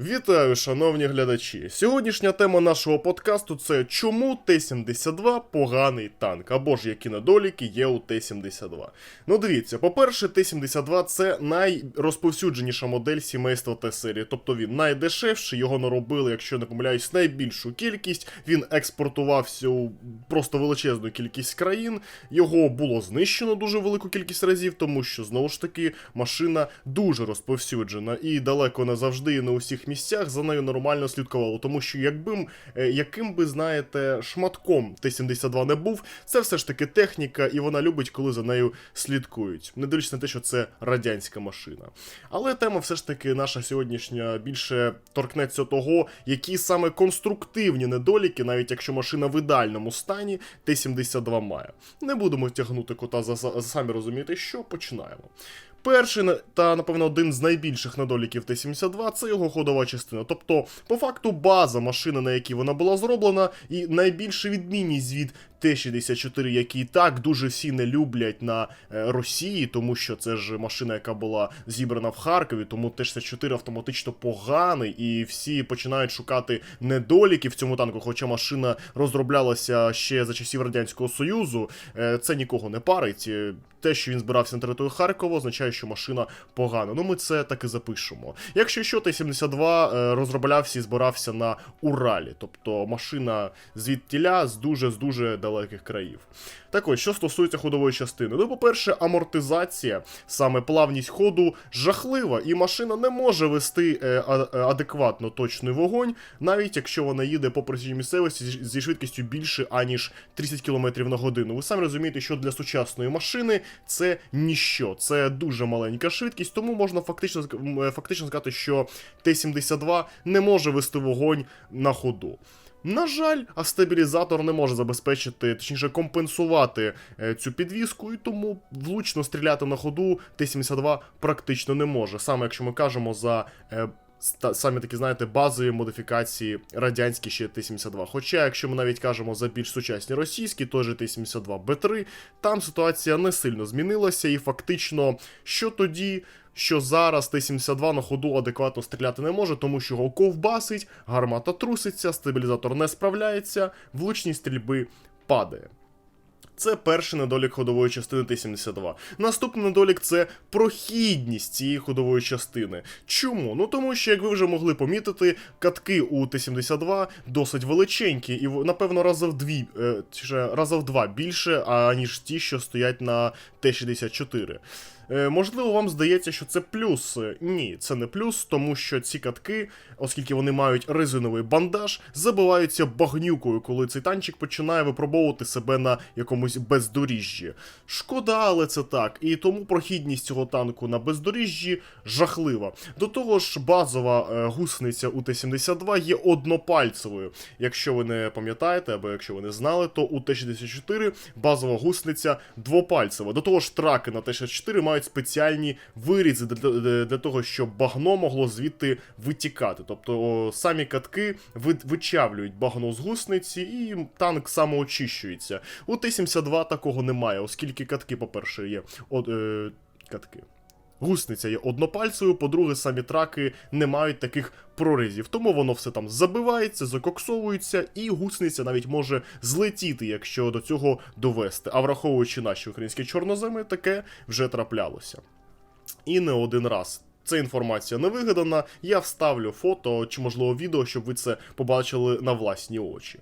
Вітаю, шановні глядачі. Сьогоднішня тема нашого подкасту це чому Т-72 поганий танк, або ж які недоліки є у Т-72. Ну дивіться, по-перше, Т-72 це найрозповсюдженіша модель сімейства Т-серії, тобто він найдешевший, його наробили, якщо не помиляюсь, найбільшу кількість. Він експортувався у просто величезну кількість країн. Його було знищено дуже велику кількість разів, тому що знову ж таки машина дуже розповсюджена і далеко не завжди і не у всіх місцях за нею нормально слідкувало. Тому що якби е, яким би знаєте шматком Т-72 не був, це все ж таки техніка, і вона любить, коли за нею слідкують. Не дивлячись на те, що це радянська машина. Але тема все ж таки наша сьогоднішня більше торкнеться того, які саме конструктивні недоліки, навіть якщо машина в ідеальному стані, Т-72 має. Не будемо тягнути кота за, за самі розумієте, що починаємо. Перший та, напевно, один з найбільших недоліків Т-72 це його ходова частина. Тобто, по факту, база машини, на якій вона була зроблена, і найбільша відмінність від Т-64, який так дуже всі не люблять на е, Росії, тому що це ж машина, яка була зібрана в Харкові, тому Т-64 автоматично поганий, і всі починають шукати недоліки в цьому танку. Хоча машина розроблялася ще за часів Радянського Союзу, е, це нікого не парить. Е, Те, що він збирався на територію Харкова, означає, що машина погана. Ну, ми це так і запишемо. Якщо що, Т-72 е, розроблявся і збирався на Уралі, тобто машина звідтіля з дуже з дуже далеких країв. Так ось, що стосується ходової частини. Ну, по-перше, амортизація, саме плавність ходу жахлива, і машина не може вести е, е, адекватно точний вогонь, навіть якщо вона їде по простій місцевості зі- швидкістю більше аніж 30 км на годину. Ви самі розумієте, що для сучасної машини це ніщо, це дуже маленька швидкість, тому можна фактично е, фактично сказати, що Т-72 не може вести вогонь на ходу. На жаль, а стабілізатор не може забезпечити, точніше компенсувати е, цю підвіску, і тому влучно стріляти на ходу Т-72 практично не може. Саме якщо ми кажемо за. Самі такі, знаєте, базові модифікації радянські ще Т-72. Хоча, якщо ми навіть кажемо за більш сучасні російські, той же Т-72 Б3, там ситуація не сильно змінилася, і фактично, що тоді, що зараз Т-72 на ходу адекватно стріляти не може, тому що його ковбасить, гармата труситься, стабілізатор не справляється, влучність стрільби падає. Це перший недолік ходової частини Т-72. Наступний недолік це прохідність цієї ходової частини. Чому? Ну тому що, як ви вже могли помітити, катки у Т-72 досить величенькі, і напевно разів дві, е, чи раза в два більше, аніж ті, що стоять на Т-64. Е, можливо, вам здається, що це плюс. Ні, це не плюс, тому що ці катки, оскільки вони мають резиновий бандаж, забиваються багнюкою, коли цей танчик починає випробовувати себе на якомусь бездоріжжі. Шкода, але це так. І тому прохідність цього танку на бездоріжжі жахлива. До того ж, базова е, гусениця у Т-72 є однопальцевою. Якщо ви не пам'ятаєте, або якщо ви не знали, то у Т-64 базова гусениця двопальцева. До того ж, траки на Т-64 мають спеціальні вирізи для, того, щоб багно могло звідти витікати. Тобто самі катки ви- вичавлюють багно з гусниці, і танк самоочищується. У Т-72 такого немає, оскільки катки, по-перше, є. От, е, катки. Гусниця є однопальцевою, по-друге, самі траки не мають таких прорізів, тому воно все там забивається, закоксовується, і гусениця навіть може злетіти, якщо до цього довести. А враховуючи наші українські чорноземи, таке вже траплялося. І не один раз. Це інформація не вигадана. Я вставлю фото чи, можливо, відео, щоб ви це побачили на власні очі.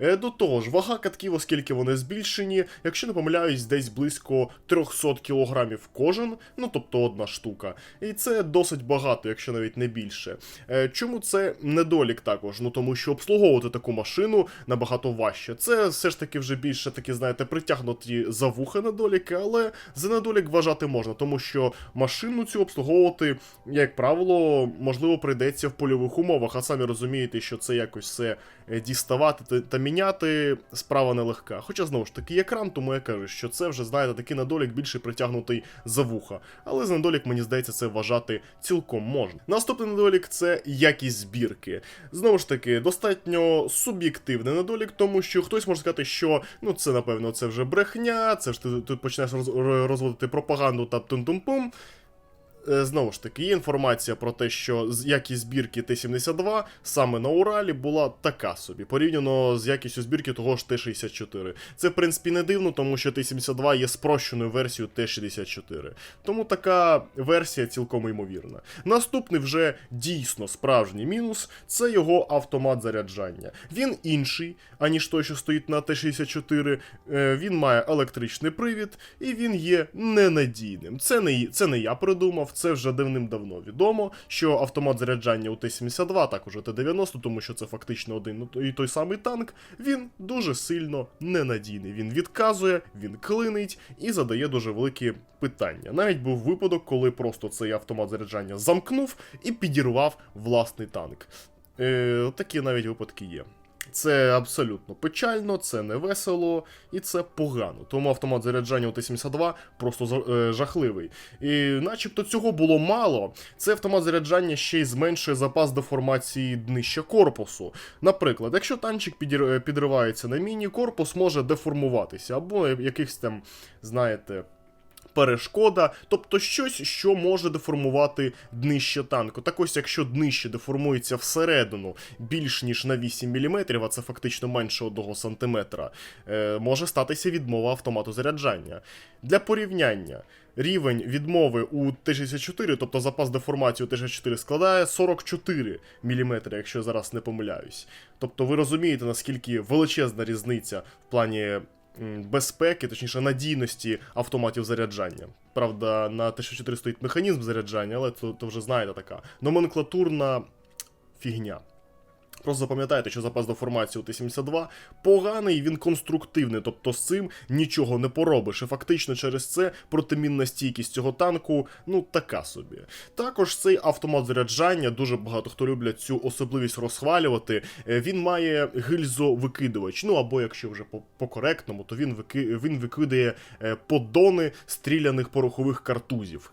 Е, До того ж, вага катків, оскільки вони збільшені, якщо не помиляюсь, десь близько 300 кілограмів кожен, ну тобто одна штука. І це досить багато, якщо навіть не більше. Е, Чому це недолік також? Ну тому що обслуговувати таку машину набагато важче. Це все ж таки вже більше такі, знаєте, притягнуті за вуха недоліки, але за недолік вважати можна, тому що машину цю обслуговувати, як правило, можливо, прийдеться в польових умовах, а самі розумієте, що це якось все діставати та, міняти справа нелегка. Хоча знову ж таки екран, тому я кажу, що це вже знаєте такий недолік більше притягнутий за вуха. Але за недолік, мені здається, це вважати цілком можна. Наступний недолік це якість збірки. Знову ж таки, достатньо суб'єктивний недолік, тому що хтось може сказати, що ну це напевно це вже брехня, це ж ти тут почнеш роз- розводити пропаганду та тун-тум-пум. Е, Знову ж таки, є інформація про те, що якість збірки Т-72 саме на Уралі була така собі, порівняно з якістю збірки того ж Т-64. Це, в принципі, не дивно, тому що Т-72 є спрощеною версією Т-64. Тому така версія цілком ймовірна. Наступний вже дійсно справжній мінус це його автомат заряджання. Він інший, аніж той, що стоїть на Т-64. Е, Він має електричний привід і він є ненадійним. Це не, це не я придумав, це вже давним-давно відомо, що автомат заряджання у Т-72, також у Т-90, тому що це фактично один і той самий танк, він дуже сильно ненадійний. Він відказує, він клинить і задає дуже великі питання. Навіть був випадок, коли просто цей автомат заряджання замкнув і підірвав власний танк. Е, такі навіть випадки є. Це абсолютно печально, це не весело і це погано. Тому автомат заряджання у Т-72 просто е, жахливий. І начебто цього було мало. Цей автомат заряджання ще й зменшує запас деформації днища корпусу. Наприклад, якщо танчик е, підривається на міні, корпус може деформуватися, або якихось там, знаєте. Перешкода, тобто щось, що може деформувати днище танку. Так ось, якщо днище деформується всередину більш ніж на 8 мм, а це фактично менше 1 см, е, може статися відмова автомату заряджання. Для порівняння, рівень відмови у Т-64, тобто запас деформації у Т-64 складає 44 мм, якщо я зараз не помиляюсь. Тобто ви розумієте, наскільки величезна різниця в плані безпеки, точніше надійності автоматів заряджання. Правда, на Т-64 стоїть механізм заряджання, але то, то вже знаєте така номенклатурна фігня. Просто запам'ятайте, що запас деформації у Т-72 поганий, він конструктивний, тобто з цим нічого не поробиш. І фактично через це протимінна стійкість цього танку, ну така собі. Також цей автомат заряджання, дуже багато хто люблять цю особливість розхвалювати. е, Він має гильзовикидувач. Ну або якщо вже по, по-коректному, то він, вики, він викидає е, поддони стріляних порохових картузів.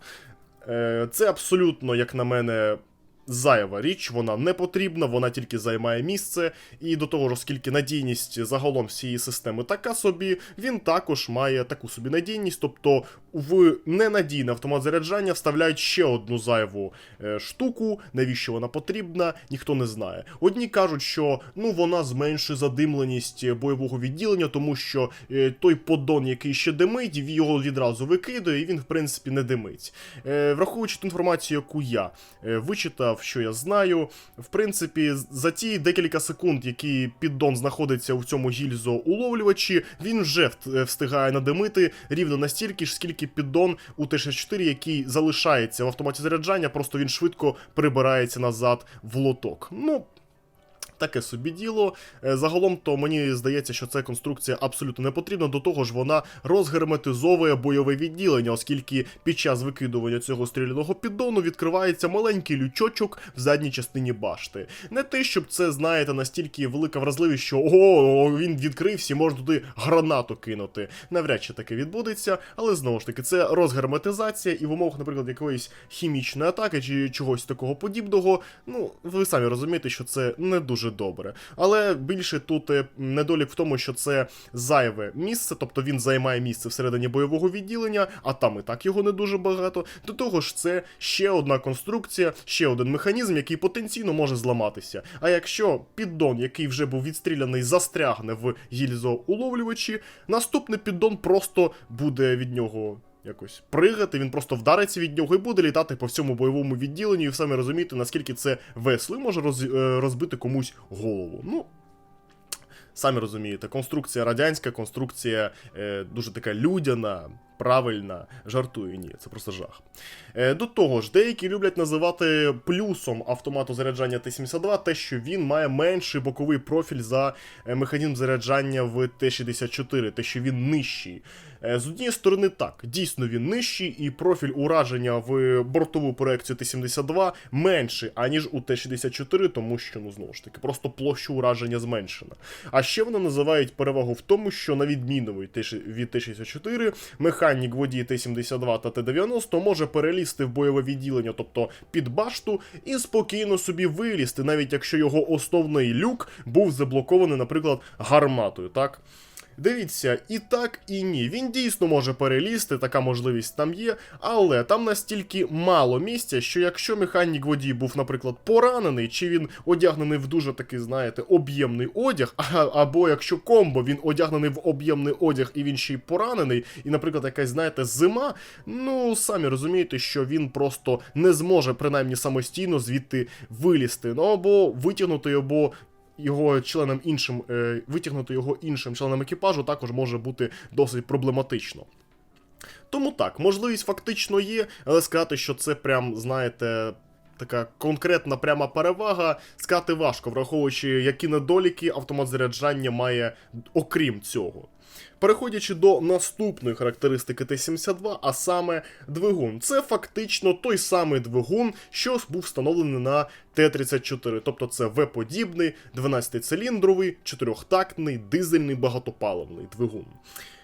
Е, Це абсолютно, як на мене, зайва річ, вона не потрібна, вона тільки займає місце. І до того ж, оскільки надійність загалом всієї системи така собі, він також має таку собі надійність, тобто в ненадійний автомат заряджання вставляють ще одну зайву е, штуку. Навіщо вона потрібна, ніхто не знає. Одні кажуть, що ну вона зменшує задимленість бойового відділення, тому що е, той поддон, який ще димить, його відразу викидає, і він, в принципі, не димить. Е, враховуючи ту інформацію, яку я е, вичитав, що я знаю, в принципі, за ті декілька секунд, які піддон знаходиться у цьому гільзоуловлювачі, він вже е, встигає надимити рівно настільки ж, скільки піддон у Т-64, який залишається в автоматі заряджання, просто він швидко прибирається назад в лоток. Ну. Таке собі діло. Е, Загалом, то мені здається, що ця конструкція абсолютно не потрібна. До того ж, вона розгерметизовує бойове відділення, оскільки під час викидування цього стріляного піддону відкривається маленький лючочок в задній частині башти. Не те, щоб це, знаєте, настільки велика вразливість, що ого, він відкрився, можна туди гранату кинути. Навряд чи таке відбудеться, але знову ж таки, це розгерметизація, і в умовах, наприклад, якоїсь хімічної атаки чи чогось такого подібного. Ну, ви самі розумієте, що це не дуже добре. Але більше тут е, недолік в тому, що це зайве місце, тобто він займає місце всередині бойового відділення, а там і так його не дуже багато. До того ж, це ще одна конструкція, ще один механізм, який потенційно може зламатися. А якщо піддон, який вже був відстріляний, застрягне в гільзоуловлювачі, наступний піддон просто буде від нього якось пригати, він просто вдариться від нього і буде літати по всьому бойовому відділенню, і ви самі розумієте, наскільки це весли може роз, е, розбити комусь голову. Ну. Самі розумієте, конструкція радянська, конструкція е, дуже така людяна, правильна, жартую, ні, це просто жах. Е, до того ж, деякі люблять називати плюсом автомату заряджання Т-72 те, що він має менший боковий профіль за е, механізм заряджання в Т-64, те, що він нижчий. Е, З однієї сторони, так, дійсно він нижчий, і профіль ураження в бортову проекцію Т-72 менший, аніж у Т-64, тому що, ну знову ж таки, просто площа ураження зменшена. А ще вони називають перевагу в тому, що на відміну від Т- від Т-64, механік водій Т-72 та Т-90 може перелізти в бойове відділення, тобто під башту, і спокійно собі вилізти, навіть якщо його основний люк був заблокований, наприклад, гарматою, так? Дивіться, і так, і ні. Він дійсно може перелізти, така можливість там є, але там настільки мало місця, що якщо механік водій був, наприклад, поранений, чи він одягнений в дуже такий, знаєте, об'ємний одяг, або якщо комбо він одягнений в об'ємний одяг і він ще й поранений, і, наприклад, якась, знаєте, зима, ну самі розумієте, що він просто не зможе принаймні самостійно звідти вилізти, ну або витягнути, або його членам іншим, е, витягнути його іншим членам екіпажу також може бути досить проблематично. Тому так, можливість фактично є, але сказати, що це прям, знаєте, така конкретна пряма перевага, сказати важко, враховуючи, які недоліки автомат заряджання має окрім цього. Переходячи до наступної характеристики Т-72, а саме двигун. Це фактично той самий двигун, що був встановлений на Т-34, тобто це В-подібний, 12-циліндровий, чотирьохтактний, дизельний багатопаливний двигун.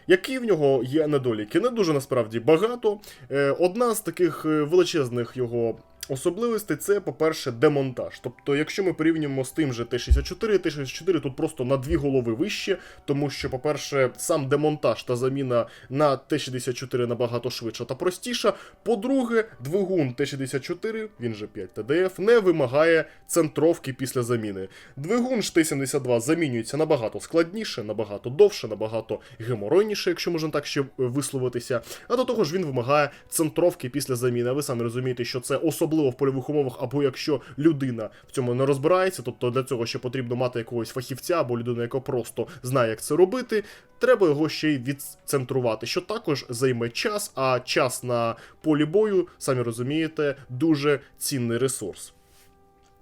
Які в нього є недоліки? Не дуже насправді багато. Е, Одна з таких е, величезних його особливостей це, по-перше, демонтаж. Тобто, якщо ми порівнюємо з тим же Т-64, Т-64 тут просто на дві голови вище, тому що, по-перше, сам демонтаж та заміна на Т-64 набагато швидша та простіша. По-друге, двигун Т-64, він же 5 ТДФ, не вимагає центровки після заміни. Двигун ж Т-72 замінюється набагато складніше, набагато довше, набагато геморойніше, якщо можна так ще висловитися. А до того ж він вимагає центровки після заміни. А ви самі розумієте, що це особливо в польових умовах, або якщо людина в цьому не розбирається, тобто для цього ще потрібно мати якогось фахівця або людину, яка просто знає, як це робити. Треба його ще й відцентрувати, що також займе час, а час на полі бою, самі розумієте, дуже цінний ресурс.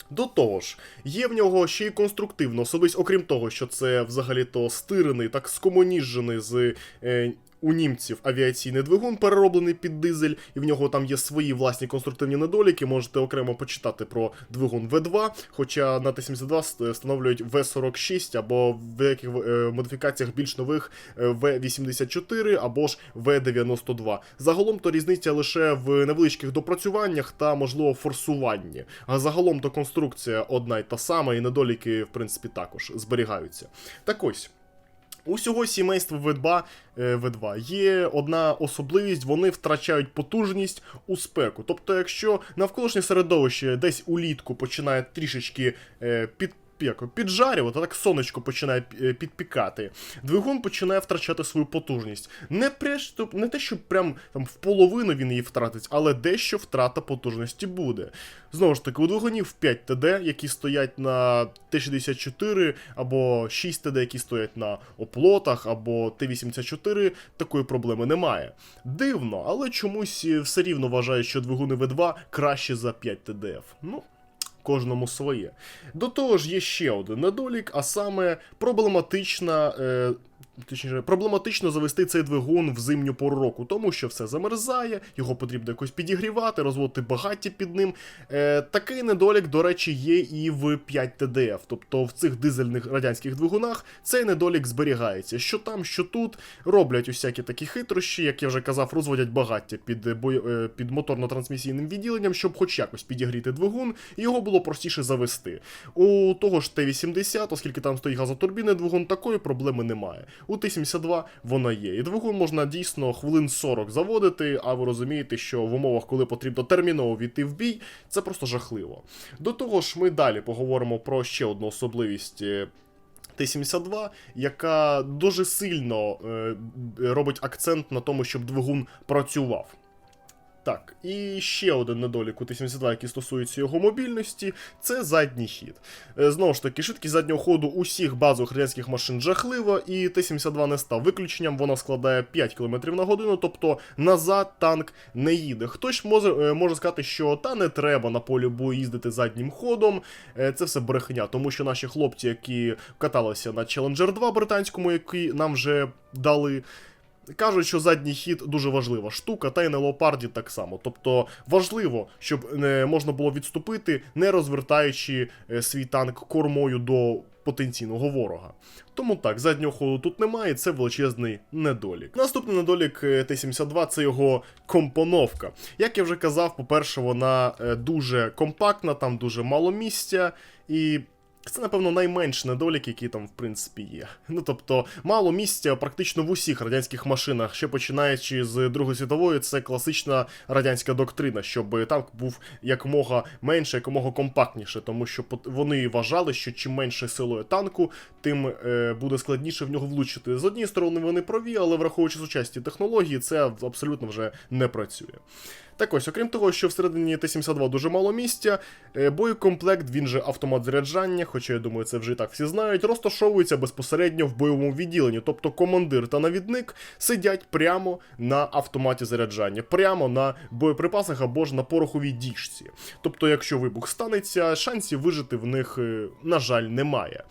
До того ж, є в нього ще й конструктивна особливість, окрім того, що це взагалі-то стирений, так скомуніжений з. Е, у німців авіаційний двигун перероблений під дизель, і в нього там є свої власні конструктивні недоліки. Можете окремо почитати про двигун В2, хоча на Т-72 встановлюють В46 або в деяких е, модифікаціях більш нових е, В84 або ж В92. Загалом то різниця лише в невеличких допрацюваннях та, можливо, форсуванні. А загалом то конструкція одна й та сама, і недоліки, в принципі, також зберігаються. Так ось. Усього сімейства V2, е, V2 є одна особливість, вони втрачають потужність у спеку. Тобто, якщо навколишнє середовище десь улітку починає трішечки е, під. Як, піджарювати, так сонечко починає е, підпікати. Двигун починає втрачати свою потужність. Не прямо, не те, що прям там в половину він її втратить, але дещо втрата потужності буде. Знову ж таки, у двигунів 5 ТД, які стоять на Т-64, або 6 ТД, які стоять на оплотах, або Т-84, такої проблеми немає. Дивно, але чомусь все рівно вважають, що двигуни В2 краще за 5 ТДФ. Ну. Кожному своє. До того ж, є ще один недолік, а саме проблематична. Е, Точніше, проблематично завести цей двигун в зимню пору року, тому що все замерзає, його потрібно якось підігрівати, розводити багаття під ним. Е, Такий недолік, до речі, є і в 5 ТДФ. Тобто в цих дизельних радянських двигунах цей недолік зберігається. Що там, що тут, роблять усякі такі хитрощі, як я вже казав, розводять багаття під бой... е, під моторно-трансмісійним відділенням, щоб хоч якось підігріти двигун, і його було простіше завести. У того ж Т-80, оскільки там стоїть газотурбінний двигун, такої проблеми немає. У Т-72 вона є. І двигун можна дійсно хвилин 40 заводити, а ви розумієте, що в умовах, коли потрібно терміново війти в бій, це просто жахливо. До того ж, ми далі поговоримо про ще одну особливість. е, Т-72, яка дуже сильно е, робить акцент на тому, щоб двигун працював. Так, і ще один недолік у Т-72, який стосується його мобільності, це задній хід. Е, Знову ж таки, швидкість заднього ходу усіх базових радянських машин жахлива, і Т-72 не став виключенням, вона складає 5 км на годину, тобто назад танк не їде. Хтось може, е, може сказати, що та не треба на полі бою їздити заднім ходом. Е, Це все брехня, тому що наші хлопці, які каталися на Challenger 2 британському, який нам вже дали. Кажуть, що задній хід дуже важлива штука, та й на леопарді так само. Тобто важливо, щоб не можна було відступити, не розвертаючи е, свій танк кормою до потенційного ворога. Тому так, заднього ходу тут немає, це величезний недолік. Наступний недолік е, Т-72 це його компоновка. Як я вже казав, по-перше, вона е, дуже компактна, там дуже мало місця і. Це, напевно, найменший недолік, який там, в принципі, є. Ну тобто, мало місця практично в усіх радянських машинах, ще починаючи з Другої світової, це класична радянська доктрина, щоб танк був якомога менше, якомога компактніше, тому що вони вважали, що чим менше силує танку, тим е, буде складніше в нього влучити. З однієї сторони, вони праві, але враховуючи сучасні технології, це абсолютно вже не працює. Так ось, окрім того, що всередині Т-72 дуже мало місця, е, боєкомплект, він же автомат заряджання, хоча я думаю, це вже так всі знають, розташовується безпосередньо в бойовому відділенні. Тобто командир та навідник сидять прямо на автоматі заряджання, прямо на боєприпасах або ж на пороховій діжці. Тобто, якщо вибух станеться, шансів вижити в них, е, на жаль, немає.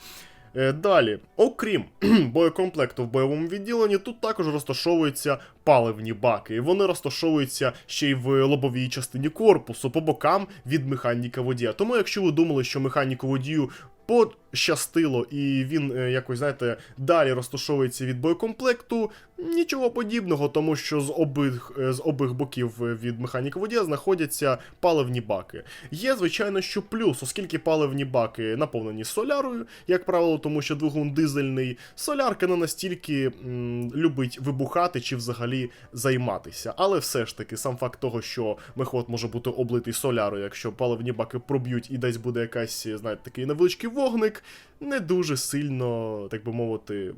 Е, Далі, окрім боєкомплекту в бойовому відділенні, тут також розташовуються паливні баки. І вони розташовуються ще й в лобовій частині корпусу по бокам від механіка водія. Тому, якщо ви думали, що механіку водію пощастило, і він е, якось, знаєте, далі розташовується від боєкомплекту. Нічого подібного, тому що з обох, е, з обох боків е, від механіка водія знаходяться паливні баки. Є, звичайно, що плюс, оскільки паливні баки наповнені солярою, як правило, тому що двигун дизельний, солярка не настільки м, любить вибухати чи взагалі займатися. Але все ж таки, сам факт того, що мехвод може бути облитий солярою, якщо паливні баки проб'ють і десь буде якась, знаєте, такий невеличкий вогник, не дуже сильно, так би мовити,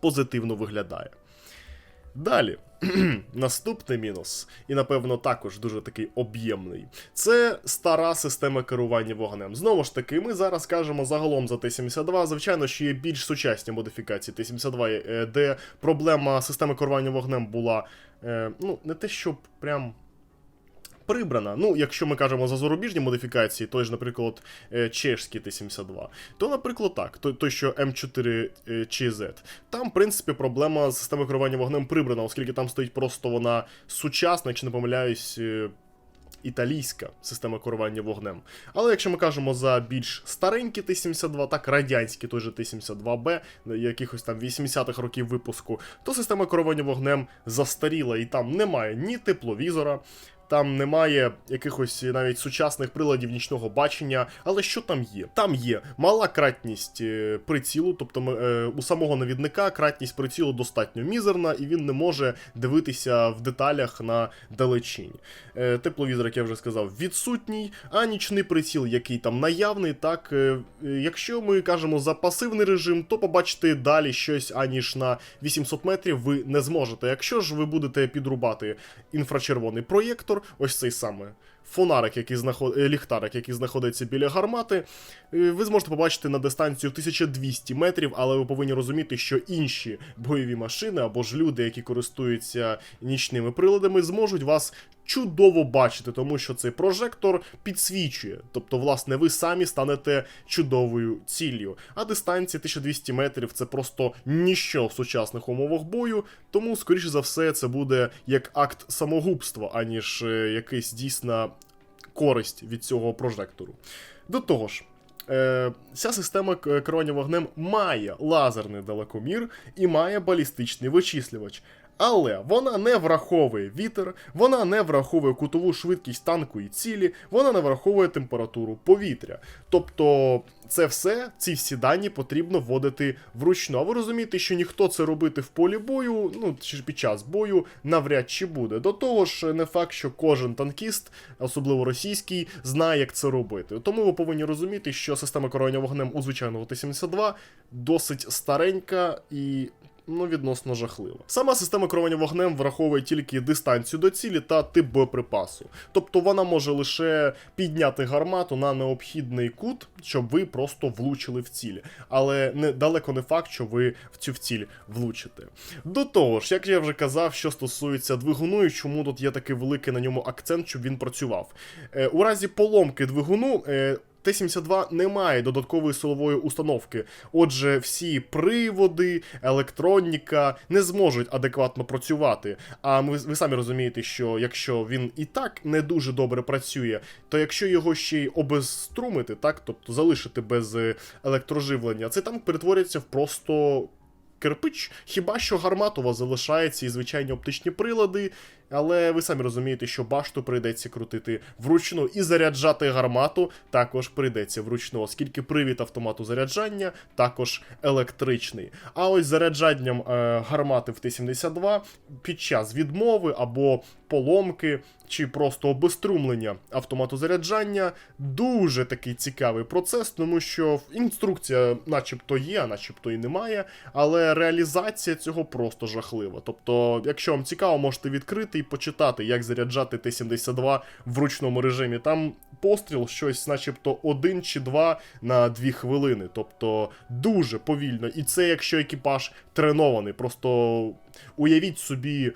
позитивно виглядає. Далі, наступний мінус, і напевно також дуже такий об'ємний. Це стара система керування вогнем. Знову ж таки, ми зараз кажемо загалом за Т-72. Звичайно, що є більш сучасні модифікації Т-72, е, де проблема системи керування вогнем була е, ну, не те, щоб прям. Прибрана. Ну, якщо ми кажемо за зарубіжні модифікації, той ж, наприклад, е, чешський Т-72, то, наприклад, так, той, той що М4 е, чи Z, там, в принципі, проблема з системою керування вогнем прибрана, оскільки там стоїть просто вона сучасна, якщо не помиляюсь, е, італійська система керування вогнем. Але якщо ми кажемо за більш старенькі Т-72, так радянський той же Т-72Б, якихось там 80-х років випуску, то система керування вогнем застаріла, і там немає ні тепловізора. Там немає якихось навіть сучасних приладів нічного бачення, але що там є? Там є мала кратність е, прицілу, тобто е, у самого навідника кратність прицілу достатньо мізерна, і він не може дивитися в деталях на далечінь. Е, тепловізор, як я вже сказав, відсутній, а нічний приціл, який там наявний, так якщо ми кажемо за пасивний режим, то побачити далі щось аніж на 800 метрів ви не зможете. Якщо ж ви будете підрубати інфрачервоний проєктор, ось цей саме. Фонарик, який знаход... е, ліхтарик, який знаходиться біля гармати, е, ви зможете побачити на дистанцію 1200 метрів, але ви повинні розуміти, що інші бойові машини або ж люди, які користуються нічними приладами, зможуть вас чудово бачити, тому що цей прожектор підсвічує. Тобто, власне, ви самі станете чудовою ціллю. А дистанція 1200 метрів це просто ніщо в сучасних умовах бою, тому, скоріше за все, це буде як акт самогубства, аніж е, якийсь дійсна користь від цього прожектору. До того ж. Е, ця система керування вогнем має лазерний далекомір і має балістичний вичислювач. Але вона не враховує вітер, вона не враховує кутову швидкість танку і цілі, вона не враховує температуру повітря. Тобто, це все, ці всі дані потрібно вводити вручну. А ви розумієте, що ніхто це робити в полі бою, ну чи під час бою, навряд чи буде. До того ж, не факт, що кожен танкіст, особливо російський, знає, як це робити. Тому ви повинні розуміти, що система керування вогнем у звичайного Т-72 досить старенька і ну, відносно жахлива. Сама система керування вогнем враховує тільки дистанцію до цілі та тип боєприпасу. Тобто вона може лише підняти гармату на необхідний кут, щоб ви просто влучили в ціль. Але не, далеко не факт, що ви в цю в ціль влучите. До того ж, як я вже казав, що стосується двигуну і чому тут є такий великий на ньому акцент, щоб він працював. Е, у разі поломки двигуну. Е, Т-72 не має додаткової силової установки. Отже, всі приводи, електроніка не зможуть адекватно працювати. А ви, ви самі розумієте, що якщо він і так не дуже добре працює, то якщо його ще й обезструмити, так, тобто залишити без е, електроживлення, цей танк перетворюється в просто. Кирпич, хіба що гармат у вас залишається і звичайні оптичні прилади, Але ви самі розумієте, що башту прийдеться крутити вручну і заряджати гармату також прийдеться вручну, оскільки привід автомату заряджання також електричний. А ось заряджанням е, гармати в Т-72 під час відмови або поломки чи просто обеструмлення автомату заряджання дуже такий цікавий процес, тому що інструкція, начебто, є, а начебто і немає, але реалізація цього просто жахлива. Тобто, якщо вам цікаво, можете відкрити і почитати, як заряджати Т-72 в ручному режимі. Там постріл щось, начебто, один чи два на дві хвилини. Тобто дуже повільно. І це якщо екіпаж тренований. Просто уявіть собі.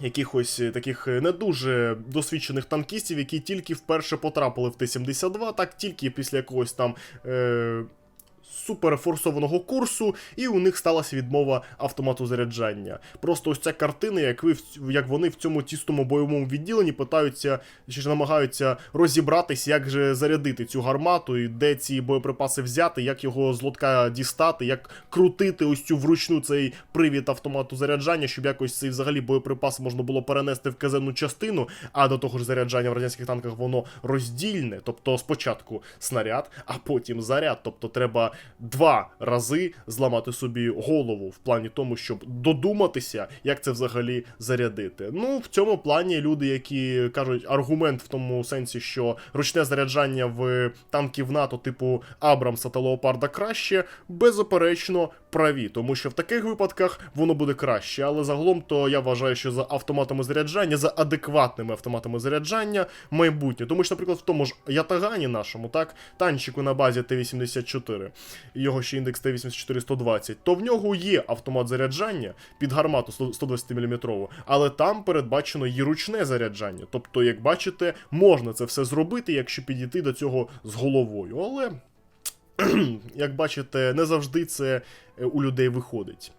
Якихось е, таких е, не дуже досвідчених танкістів, які тільки вперше потрапили в Т-72, так тільки після якогось там е, суперфорсованого курсу, і у них сталася відмова автомату заряджання. Просто ось ця картина, як ви як вони в цьому тістому бойовому відділенні питаються чи ж намагаються розібратись, як же зарядити цю гармату, і де ці боєприпаси взяти, як його з лотка дістати, як крутити ось цю вручну цей привід автомату заряджання, щоб якось цей взагалі боєприпас можна було перенести в казенну частину. А до того ж, заряджання в радянських танках воно роздільне. Тобто спочатку снаряд, а потім заряд. Тобто треба два рази зламати собі голову в плані тому, щоб додуматися, як це взагалі зарядити. Ну, в цьому плані люди, які кажуть аргумент в тому сенсі, що ручне заряджання в танків НАТО, типу Абрамса та Леопарда краще, беззаперечно праві, тому що в таких випадках воно буде краще. Але загалом, то я вважаю, що за автоматами заряджання, за адекватними автоматами заряджання майбутнє. Тому що, наприклад, в тому ж Ятагані нашому, так, танчику на базі Т-84, його ще індекс Т-84-120, то в нього є автомат заряджання під гармату 120 мм, але там передбачено і ручне заряджання. Тобто, як бачите, можна це все зробити, якщо підійти до цього з головою. Але. Як бачите, не завжди це е, у людей виходить.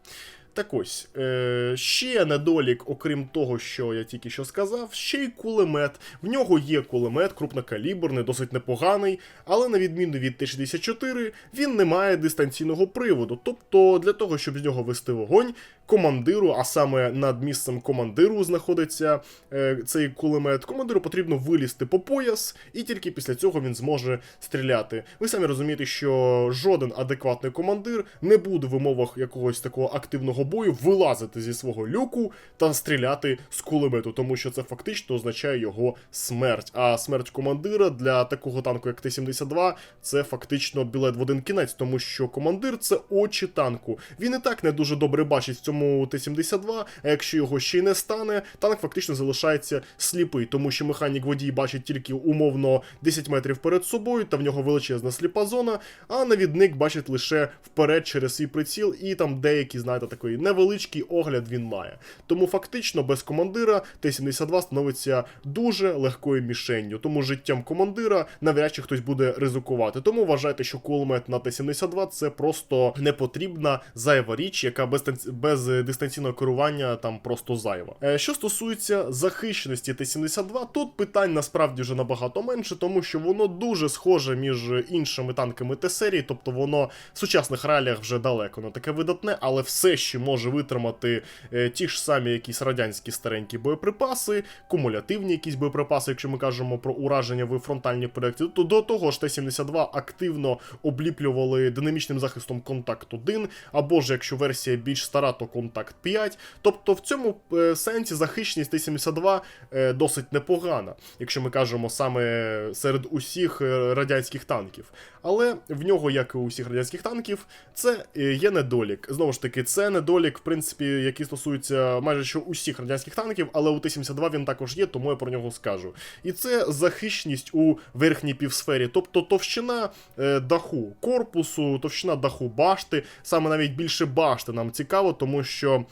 Так ось, е, ще недолік, окрім того, що я тільки що сказав, ще й кулемет. В нього є кулемет, крупнокаліберний, досить непоганий, але на відміну від Т-64, він не має дистанційного приводу. Тобто, для того, щоб з нього вести вогонь, командиру, а саме над місцем командиру знаходиться е, цей кулемет, командиру потрібно вилізти по пояс, і тільки після цього він зможе стріляти. Ви самі розумієте, що жоден адекватний командир не буде в умовах якогось такого активного бою вилазити зі свого люку та стріляти з кулемету, тому що це фактично означає його смерть. А смерть командира для такого танку, як Т-72, це фактично білет в один кінець, тому що командир це очі танку. Він і так не дуже добре бачить в цьому Т-72, а якщо його ще й не стане, танк фактично залишається сліпий, тому що механік водій бачить тільки умовно 10 метрів перед собою, та в нього величезна сліпа зона, а навідник бачить лише вперед через свій приціл, і там деякі, знаєте, такий невеличкий огляд він має. Тому фактично без командира Т-72 становиться дуже легкою мішенню. Тому життям командира навряд чи хтось буде ризикувати. Тому вважайте, що кулемет на Т-72 це просто непотрібна зайва річ, яка без, без дистанційного керування там просто зайва. Е, Що стосується захищеності Т-72, тут питань насправді вже набагато менше, тому що воно дуже схоже між іншими танками Т-серії, тобто воно в сучасних реаліях вже далеко не таке видатне, але все ще може витримати е, ті ж самі якісь радянські старенькі боєприпаси, кумулятивні якісь боєприпаси, якщо ми кажемо про ураження в фронтальній проєкті, то до того ж Т-72 активно обліплювали динамічним захистом контакт 1, або ж якщо версія більш стара, то контакт 5. Тобто в цьому е, сенсі захищеність Т-72 е, досить непогана, якщо ми кажемо саме серед усіх радянських танків. Але в нього, як і у всіх радянських танків, це є недолік. Знову ж таки, це недолік, в принципі, який стосується майже що усіх радянських танків, але у Т-72 він також є, тому я про нього скажу. І це захищеність у верхній півсфері, тобто товщина е, даху корпусу, товщина даху башти, саме навіть більше башти нам цікаво, тому що.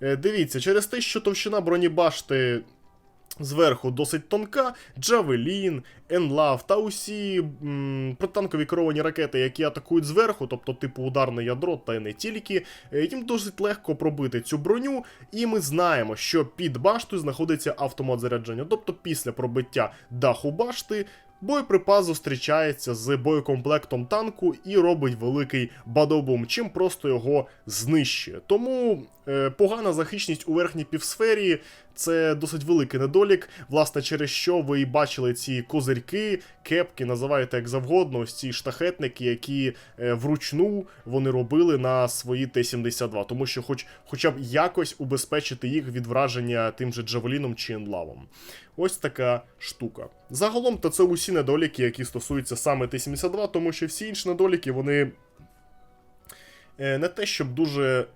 Е, Дивіться, через те, що товщина бронебашти зверху досить тонка, Джавелін, Енлав та усі м, протитанкові керовані ракети, які атакують зверху, тобто типу ударне ядро, та й не тільки, е, їм досить легко пробити цю броню, і ми знаємо, що під баштою знаходиться автомат зарядження. Тобто після пробиття даху башти боєприпас зустрічається з боєкомплектом танку і робить великий бадобум, чим просто його знищує. Тому е, погана захищеність у верхній півсфері це досить великий недолік, власне, через що ви і бачили ці козирьки, кепки, називаєте як завгодно, ось ці штахетники, які е, вручну вони робили на свої Т-72, тому що хоч, хоча б якось убезпечити їх від враження тим же Джавеліном чи Енлавом. Ось така штука. Загалом, то це усі недоліки, які стосуються саме Т-72, тому що всі інші недоліки, вони е, не те, щоб дуже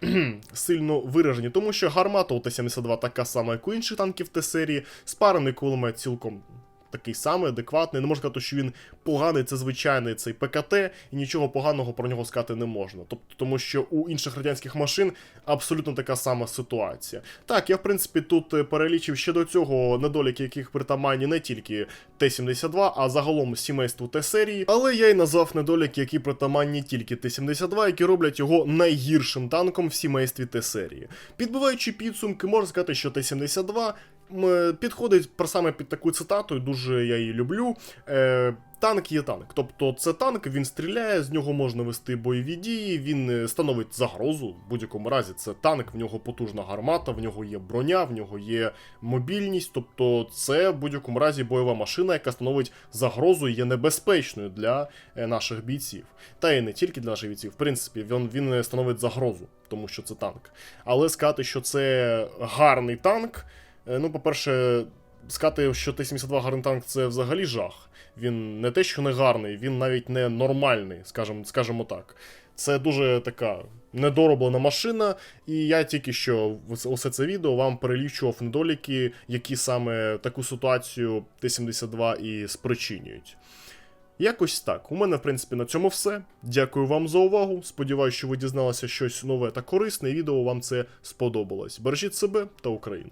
сильно виражені, тому що гармата у Т-72 така сама, як у інших танків Т-серії, спарений кулемет цілком такий самий, адекватний. Не можна сказати, що він поганий, це звичайний цей ПКТ, і нічого поганого про нього сказати не можна. Тобто, тому що у інших радянських машин абсолютно така сама ситуація. Так, я в принципі тут е, перелічив ще до цього недоліки, яких притаманні не тільки Т-72, а загалом сімейству Т-серії. Але я й назвав недоліки, які притаманні тільки Т-72, які роблять його найгіршим танком в сімействі Т-серії. Підбиваючи підсумки, можна сказати, що Т-72 м, підходить про саме під таку цитату, дуже я її люблю. Е, Танк є танк. Тобто це танк, він стріляє, з нього можна вести бойові дії, він е, становить загрозу. В будь-якому разі це танк, в нього потужна гармата, в нього є броня, в нього є мобільність. Тобто це в будь-якому разі бойова машина, яка становить загрозу і є небезпечною для е, наших бійців. Та і не тільки для наших бійців. В принципі, він, він е, становить загрозу, тому що це танк. Але сказати, що це гарний танк. Е, Ну, по-перше, сказати, що Т-72 гарний танк це взагалі жах. Він не те, що не гарний, він навіть не нормальний, скажімо, скажімо так. Це дуже така недороблена машина, і я тільки що усе це відео вам перелічував недоліки, які саме таку ситуацію Т-72 і спричинюють. Якось так. У мене, в принципі, на цьому все. Дякую вам за увагу. Сподіваюся, що ви дізналися щось нове та корисне, і відео вам це сподобалось. Бережіть себе та Україну.